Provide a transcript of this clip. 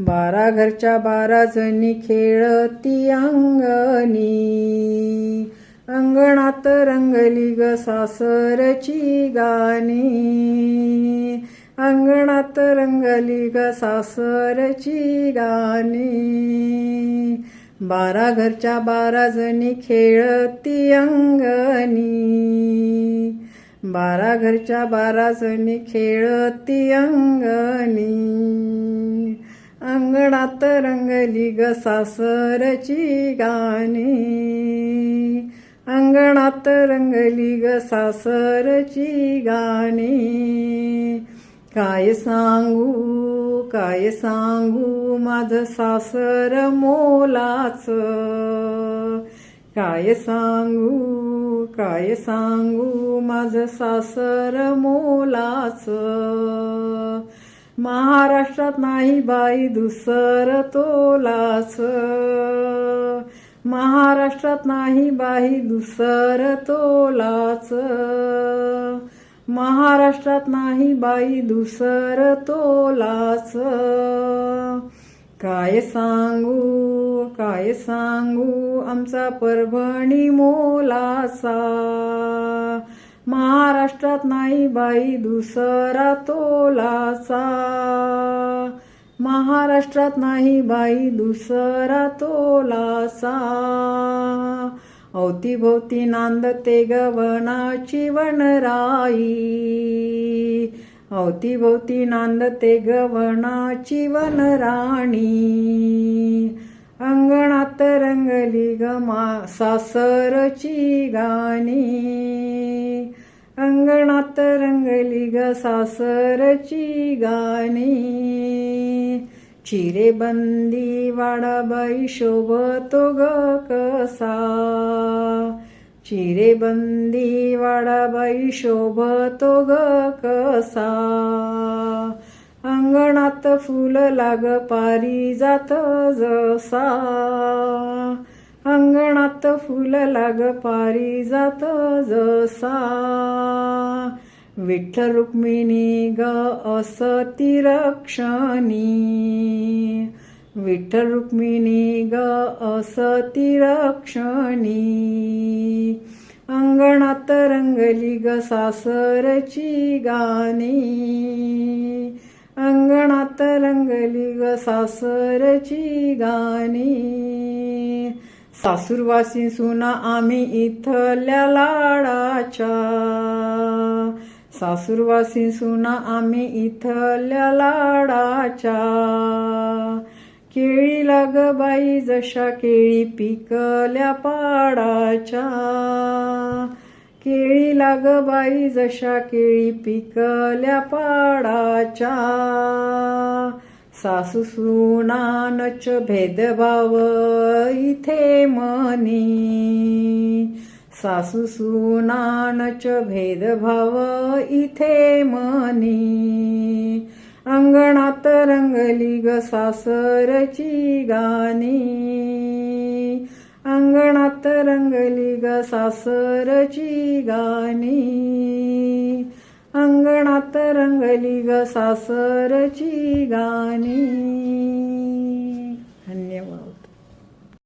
बारा घरच्या बारा जणी खेळती अंगणी. अंगणात रंगली ग सासरची गाणी. अंगणात रंगली ग सासरची गाणी. बारा घरच्या बारा जणी खेळती अंगणी. बारा घरच्या बारा जणी खेळती अंगणी. अंगणात रंगली ग सासरची गाणी. अंगणात रंगली ग सासरची गाणी. काय सांगू काय सांगू माझं सासर मोलाच. काय सांगू काय सांगू माझं सासर मोलाचं. महाराष्ट्रात नाही बाई दुसर तोलाच. महाराष्ट्रात नाही बाई दुसर तोलाच. महाराष्ट्रात नाही बाई दुसर तोलाच. काय सांगू काय सांगू आमचा परभणी मोलाचा. महाराष्ट्रात नाही बाई दुसरा तोलाचा. महाराष्ट्रात नाही बाई दुसरा तोलासा अवतीभोवती नांदते गवनाची वनराई. अवतीभोवती नांदते गवनाची वनराणी. अंगणात रंगली ग मा सासरची गाणी. अंगणात रंगली ग सासरची गाणी. चिरेबंदी वाडाबाई शोभतो ग कसा. चिरेबंदी वाडाबाई शोभतो ग कसा. अंगणात फुल लाग पारी जात जसा. अंगणात फुल लाग पारी जात जसा. विठ्ठल रुक्मिणी ग असती रक्षणी विठ्ठल रुक्मिणी ग असती रक्षणी अंगणात रंगली ग सासरची गाणी. अंगणात रंगली ग सासरची गाणी. सासूरवासी सुना आम्ही इथल्या लाडाच्या. सासूरवासी सुना आम्ही इथल्या लाडाच्या. केळी लाग बाई जशा केळी पिकल्या पाडाच्या. केळी लाग बाई जशा केळी पिकल्या पाडाच्या. सासू सुनानच भेदभाव इथे मनी सासू सुनानच भेदभाव इथे मनी अंगणात रंगली ग सासरची गाणी. अंगणात रंगली ग सासरची गाणी. अंगणात रंगली ग सासरची गाणी. धन्यवाद.